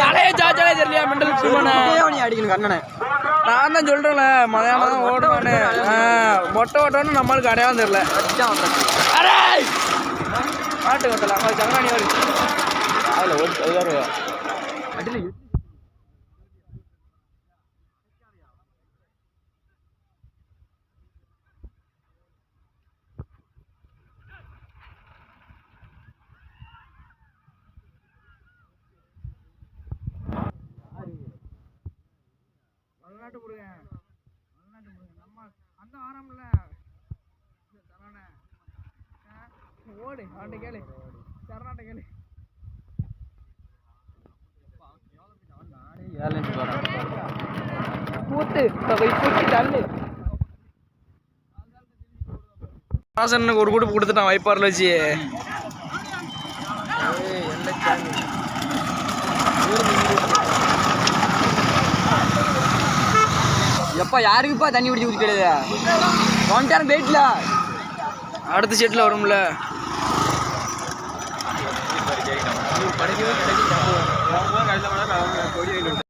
தலையை சாச்சாலே தெரியலையா மெண்டல் நீ அடிக்கணும் கண்ணனை நான் தான் சொல்கிறேன்ல மதியானம் தான் ஓடுவானு. மொட்டை ஓட்டோன்னு நம்மளுக்கு அடையாளம் தெரியல. அடிச்சான் ஒருத்தன். அரே மாட்டு கட்டல அங்கே சங்கராணி வருது அதில் ஒரு அதுதான் அடியில வெளிநாட்டு முருகன் வெளிநாட்டு முருகன் நம்ம அந்த ஆரம்பில் சரண. ஓடு. அவன்கிட்ட கேளு. சரணாட்ட கேளு. கூத்து போய் கூட்டி தள்ளு. வாசனுக்கு ஒரு குடுப்பு கொடுத்துட்டான் வைப்பாரில் வச்சு. அப்பா யாருக்குப்பா தண்ணி பிடிச்சி குடிக்கிறது? ஒன் வெயிட்ல அடுத்த செட்டில் வரும்ல.